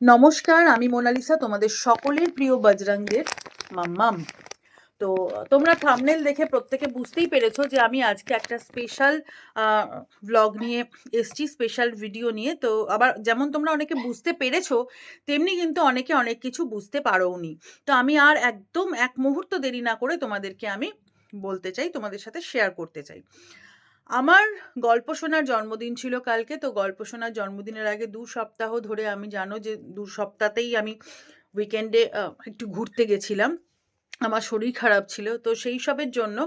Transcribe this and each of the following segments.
নমস্কার, আমি মোনালিসা, তোমাদের সকলের প্রিয় বজরঙ্গের মাম্মাম। তো, তোমরা থামনেল দেখে প্রত্যেকে বুঝতেই পেরেছ যে আমি আজকে একটা স্পেশাল ব্লগ নিয়ে এসছি স্পেশাল ভিডিও নিয়ে। তো, আবার যেমন তোমরা অনেকে বুঝতে পেরেছ, তেমনি কিন্তু অনেকে অনেক কিছু বুঝতে পারোনি তো আমি আর একদম এক মুহূর্ত দেরি না করে তোমাদেরকে আমি বলতে চাই, তোমাদের সাথে শেয়ার করতে চাই। আমার গল্প শোনার জন্মদিন ছিল কালকে, তো গল্প শোনার জন্মদিনের আগে দু সপ্তাহ ধরে আমি জানো যে দু সপ্তাহতেই আমি উইকেন্ডে একটু ঘুরতে গেছিলাম। আমার শরীর খারাপ ছিল, তো সেই সবের জন্য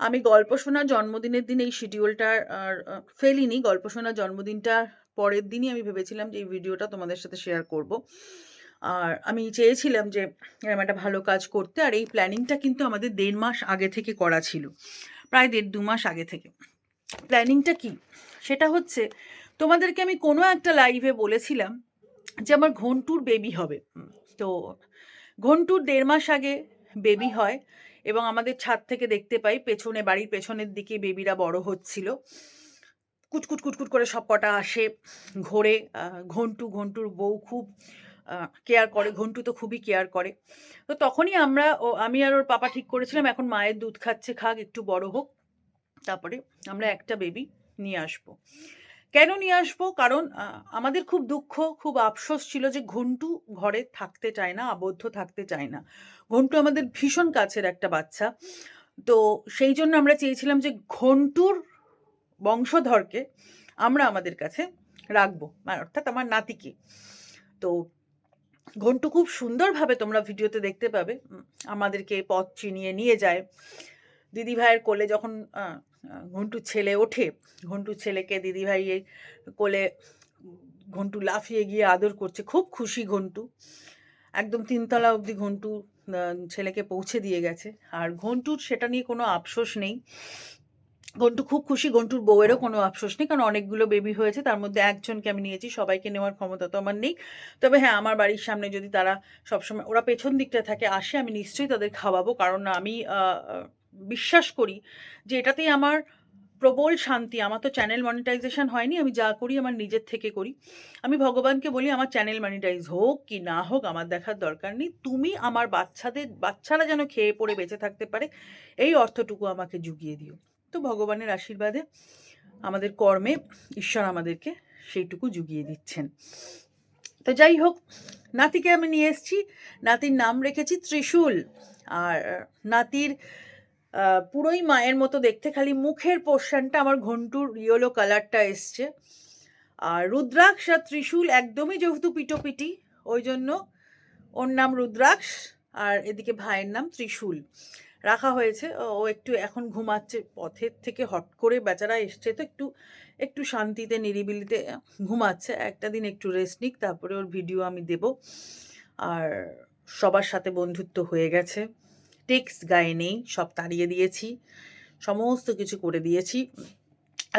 আমি গল্প শোনার জন্মদিনের দিন এই শিডিউলটা ফেলিনি। গল্প শোনার জন্মদিনটা পরের দিনই আমি ভেবেছিলাম যে এই ভিডিওটা তোমাদের সাথে শেয়ার করব। আর আমি চেয়েছিলাম যে এরকম একটা ভালো কাজ করতে, আর এই প্ল্যানিংটা কিন্তু আমাদের দেড় মাস আগে থেকে করা ছিল। প্রায় দেড় দু মাস আগে থেকে। প্ল্যানিংটা কি? সেটা হচ্ছে, তোমাদেরকে আমি কোনো একটা লাইভে বলেছিলাম যে আমার ঘন্টুর বেবি হবে। তো ঘন্টুর দেড় মাস আগে বেবি হয় এবং আমাদের ছাদ থেকে দেখতে পাই, পেছনে বাড়ির পেছনের দিকে বেবিরা বড় হচ্ছিল। কুটকুট কুটকুট করে সব কটা আসে ঘোরে। ঘন্টু, ঘন্টুর বউ খুব কেয়ার করে। ঘন্টু তো খুবই কেয়ার করে। তো তখনই আমরা ও, আমি আর ওর পাপা ঠিক করেছিলাম, এখন মায়ের দুধ খাচ্ছে, খাক, একটু বড় হোক। তারপরে আমরা একটা বেবি নিয়ে আসব। কেন নিয়ে আসব? কারণ আমাদের খুব দুঃখ, খুব আফসোস ছিল যে ঘন্টু ঘরে থাকতে চায় না, আবদ্ধ থাকতে চায় না। ঘন্টু আমাদের ভীষণ কাছের একটা বাচ্চা। তো সেই জন্য আমরা চেয়েছিলাম যে ঘন্টুর বংশধরকে আমরা আমাদের কাছে রাখব, অর্থাৎ আমার নাতিকে। তো ঘন্টু খুব সুন্দরভাবে তোমরা ভিডিওতে দেখতে পাবে আমাদেরকে পথ চিনিয়ে নিয়ে যায়। দিদি ভাইয়ের কোলে যখন ঘন্টুর ছেলে ওঠে। ঘন্টুর ছেলেকে দিদি ভাই এই কোলে ঘন্টু লাফিয়ে গিয়ে আদর করছে। খুব খুশি ঘন্টু। একদম তিনতলা অবধি ঘন্টু ছেলেকে পৌঁছে দিয়ে গেছে। আর ঘন্টুর সেটা নিয়ে কোনো আফসোস নেই। ঘন্টু খুব খুশি। ঘন্টুর বউয়েরও কোনো আফসোস নেই। কারণ অনেকগুলো বেবি হয়েছে। তার মধ্যে একজনকে আমি নিয়েছি। সবাইকে নেওয়ার ক্ষমতা তো আমার নেই। তবে হ্যাঁ আমার বাড়ির সামনে যদি তারা সবসময়, ওরা পেছন দিকটা থাকে, আসে আমি নিশ্চয়ই তাদের খাওয়াবো। কারণ আমি বিশ্বাস করি যে এটাতেই আমার প্রবল শান্তি। আমার তো চ্যানেল মনিটাইজেশন হয়নি, আমি যা করি আমার নিজের থেকে করি। আমি ভগবানকে বলি, আমার চ্যানেল মনিটাইজ হোক কি না হোক, আমার দেখার দরকার নেই। তুমি আমার বাচ্চাদের, বাচ্চারা যেন খেয়ে পড়ে বেঁচে থাকতে পারে, এই অর্থটুকু আমাকে জুগিয়ে দিও। তো ভগবানের আশীর্বাদে আমাদের কর্মে ঈশ্বর আমাদেরকে সেইটুকু জুগিয়ে দিচ্ছেন। তো যাই হোক, নাতিকে আমি নিয়ে এসেছি। নাতির নাম রেখেছি ত্রিশূল। আর নাতির পুরোই মায়ের মতো দেখতে, খালি মুখের পোর্শনটা আমার ঘন্টুর ইয়েলো কালারটা এসছে। আর রুদ্রাক্ষ আর ত্রিশূল একদমই যেহেতু পিটোপিটি, ওই জন্য ওর নাম রুদ্রাক্ষ আর এদিকে ভাইয়ের নাম ত্রিশূল। রাখা হয়েছে, ও একটু এখন ঘুমাচ্ছে, পথের থেকে হট করে বেচারা এসছে তো একটু একটু শান্তিতে, নিরিবিলিতে ঘুমাচ্ছে। একটা দিন একটু রেস্ট নিক, তারপরে ওর ভিডিও আমি দেব। আর সবার সাথে বন্ধুত্ব হয়ে গেছে। টেক্সট গায়ে নেই, সব তাড়িয়ে দিয়েছি, সমস্ত কিছু করে দিয়েছি।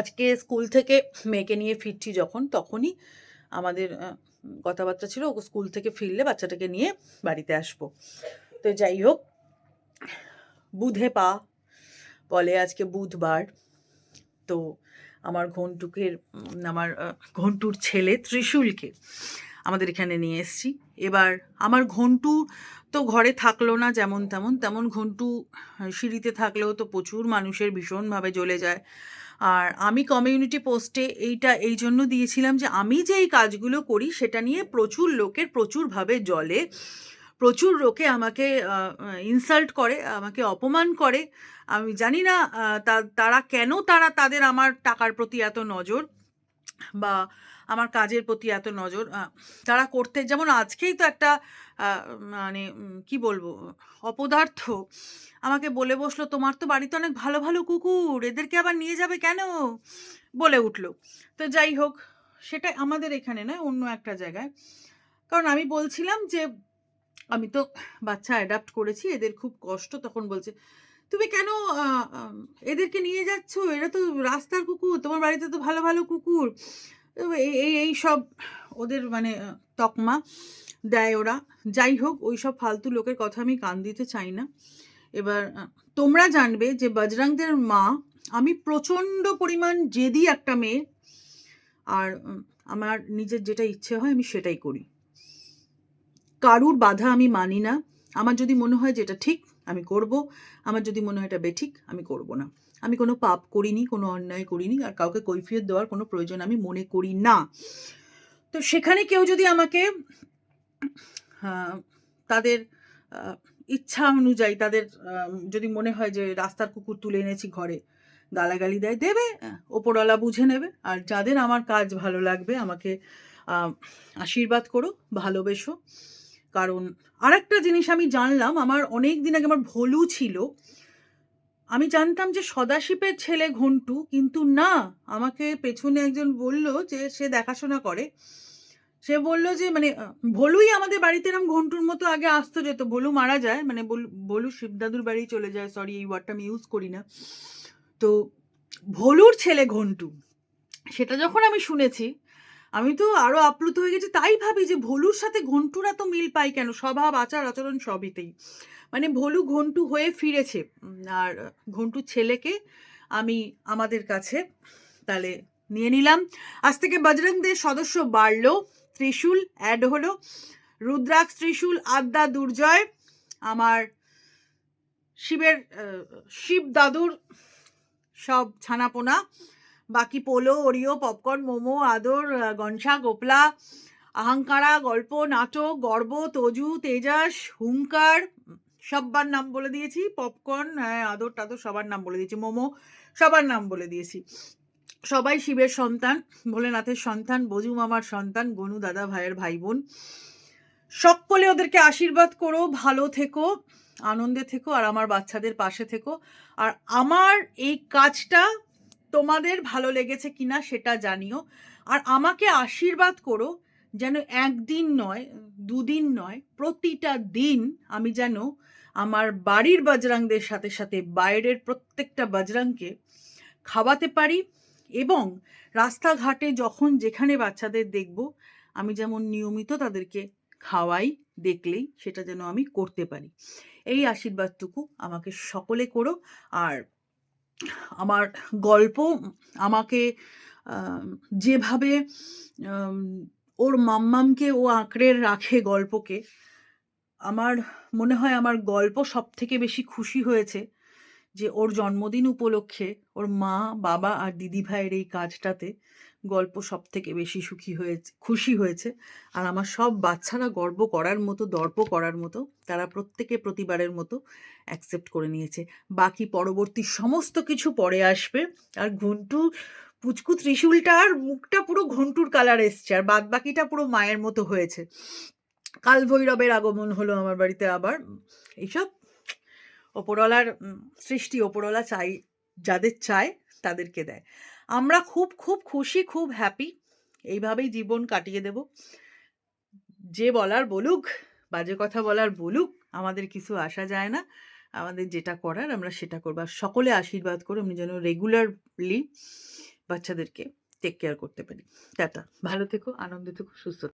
আজকে স্কুল থেকে মেয়েকে নিয়ে ফিরছি যখন, তখনই আমাদের কথাবার্তা ছিল, ওকে স্কুল থেকে ফিরলে বাচ্চাটাকে নিয়ে বাড়িতে আসব। তো যাই হোক, বুধে পা, বলে আজকে বুধবার। তো আমার ঘন্টুকের আমার ঘন্টুর ছেলে ত্রিশূলকে আমাদের এখানে নিয়ে এসেছি। এবার আমার ঘন্টু তো ঘরে থাকল না যেমন তেমন তেমন ঘন্টু সিঁড়িতে থাকলেও তো প্রচুর মানুষের ভীষণভাবে জ্বলে যায়। আর আমি কমিউনিটি পোস্টে এইটা, এই জন্য দিয়েছিলাম যে আমি যে এই কাজগুলো করি সেটা নিয়ে প্রচুর লোকের প্রচুরভাবে জ্বলে, প্রচুর লোকে আমাকে ইনসাল্ট করে, আমাকে অপমান করে। আমি জানি না তারা কেন তারা তাদের আমার টাকার প্রতি এত নজর বা আমার কাজের প্রতি এত নজর তারা করতে, যেমন আজকেই তো একটা মানে কি বলব, অপদার্থ আমাকে বলে বসল, তোমার তো বাড়িতে অনেক ভালো ভালো কুকুর, এদেরকে আবার নিয়ে যাবে কেন? বলে উঠল। তো যাই হোক সেটা আমাদের এখানে নয়, অন্য একটা জায়গায়। কারণ আমি বলছিলাম যে, আমি তো বাচ্চা অ্যাডাপ্ট করেছি, এদের খুব কষ্ট, তখন বলছে, তুমি কেন এদেরকে নিয়ে যাচ্ছ? এরা তো রাস্তার কুকুর, তোমার বাড়িতে তো ভালো ভালো কুকুর। এই এই সব ওদের মানে তকমা দেয় ওরা। যাই হোক, ওই সব ফালতু লোকের কথা আমি কান দিতে চাই না। এবার তোমরা জানবে যে বজরংদের মা, আমি প্রচণ্ড পরিমাণ জেদি একটা মেয়ে। আর আমার নিজের যেটা ইচ্ছে হয়, আমি সেটাই করি। কারুর বাধা আমি মানি না। আমার যদি মনে হয় যেটা ঠিক, আমি করব। আমার যদি মনে হয় এটা বেঠিক, আমি করব না। আমি কোনো পাপ করিনি, কোনো অন্যায় করিনি, আর কাউকে কৈফিয়ত দেওয়ার কোনো প্রয়োজন আমি মনে করি না। তো সেখানে কেউ যদি আমাকে তাদের ইচ্ছা অনুযায়ী তাদের যদি মনে হয় যে রাস্তার কুকুর তুলে এনেছি ঘরে, গালাগালি দেয়, দেবে, ওপরওয়ালা বুঝে নেবে। আর যাদের আমার কাজ ভালো লাগবে, আমাকে আশীর্বাদ করো, ভালোবেসো। কারণ আরেকটা জিনিস আমি জানলাম, আমার অনেক দিন আগে আমার ভলু ছিল আমি জানতাম যে সদাশিবের ছেলে ঘন্টু, কিন্তু না, আমাকে পেছনে একজন বলল যে সে দেখাশোনা করে। সে বলল যে মানে ভলুই আমাদের বাড়িতে এরকম ঘন্টুর মতো আগে আসতো যেত ভলু মারা যায় মানে ভলু শিবদাদুর বাড়ি চলে যায় সরি এই ওয়ার্ডটা আমি ইউজ করি না। তো ভলুর ছেলে ঘন্টু, সেটা যখন আমি শুনেছি, আমি তো আরও আপ্লুত হয়ে গেছি, তাই ভাবি যে ভলুর সাথে ঘন্টুরা তো মিল পাই কেন? স্বভাব, আচার, আচরণ সবইতেই। মানে ভোলু ঘন্টু হয়ে ফিরেছে। আর ঘন্টুর ছেলেকে আমি আমাদের কাছে তাহলে নিয়ে নিলাম। আজ থেকে বজরংদের সদস্য বাড়লো। ত্রিশূল অ্যাড হলো। রুদ্রাক্ষ, ত্রিশূল, আদ্যা, দুর্জয়, আমার শিবের শিব দাদুর সব ছানাপোনা। বাকি পোলো, ওরিও, পপকর্ন, মোমো, আদর, গনসা, গোপলা, আহাঙ্কারা, গল্প, নাটক, গর্ব, তজু, তেজাস হুঙ্কার সব্বার নাম বলে দিয়েছি। পপকর্ন হ্যাঁ আদর টাদর সবার নাম বলে দিয়েছি। মোমো, সবার নাম বলে দিয়েছি। সবাই শিবের সন্তান, ভোলেনাথের সন্তান, বজু মামার সন্তান, গনু দাদা ভাইয়ের ভাই বোন সকলে ওদেরকে আশীর্বাদ করো, ভালো থেকো, আনন্দে থেকো, আর আমার বাচ্চাদের পাশে থেকো। আর আমার এই কাজটা তোমাদের ভালো লেগেছে কিনা সেটা জানিও। আর আমাকে আশীর্বাদ করো যেন একদিন নয়, দুদিন নয়, প্রতিটা দিন আমি যেন আমার বাড়ির বজরাংদের সাথে সাথে বাইরের প্রত্যেকটা বজরাংকে খাওয়াতে পারি এবং রাস্তাঘাটে যখন যেখানে বাচ্চাদের দেখব, আমি যেমন নিয়মিত তাদেরকে খাওয়াই, দেখলেই সেটা যেন আমি করতে পারি। এই আশীর্বাদটুকু আমাকে সকলে করো আর আমার গল্প, আমাকে যেভাবে ওর মাম্মামকে ও আঁকড়ে রাখে গল্পকে। আমার, মনে হয় আমার গল্প সব থেকে বেশি খুশি হয়েছে যে ওর জন্মদিন উপলক্ষে ওর মা, বাবা আর দিদি ভাইয়ের এই কাজটাতে গল্প সব থেকে বেশি সুখী হয়েছে, খুশি হয়েছে। আর আমার সব বাচ্চারা গর্ব করার মতো, দর্প করার মতো, তারা প্রত্যেকে প্রতিবারের মতো অ্যাকসেপ্ট করে নিয়েছে। বাকি পরবর্তী সমস্ত কিছু পরে আসবে। আর ঘন্টু পুচকু ত্রিশূলটার মুখটা পুরো ঘন্টুর কালার এসছে আর বাদ বাকিটা পুরো মায়ের মতো হয়েছে। কাল ভৈরবের আগমন হলো আমার বাড়িতে আবার। এইসব ওপরওয়ালার সৃষ্টি ওপরওয়ালা চাই, যাদের চায় তাদেরকে দেয়। আমরা খুব খুব খুশি, খুব হ্যাপি এইভাবেই জীবন কাটিয়ে দেব। যে বলার বলুক, বাজে কথা বলার বলুক, আমাদের কিছু আসা যায় না। আমাদের যেটা করার আমরা সেটা করব। আর সকলে আশীর্বাদ করো আমি যেন রেগুলারলি বাচ্চাদেরকে টেক কেয়ার করতে পারি টাটা ভালো থেকো আনন্দ থেকো সুস্থ।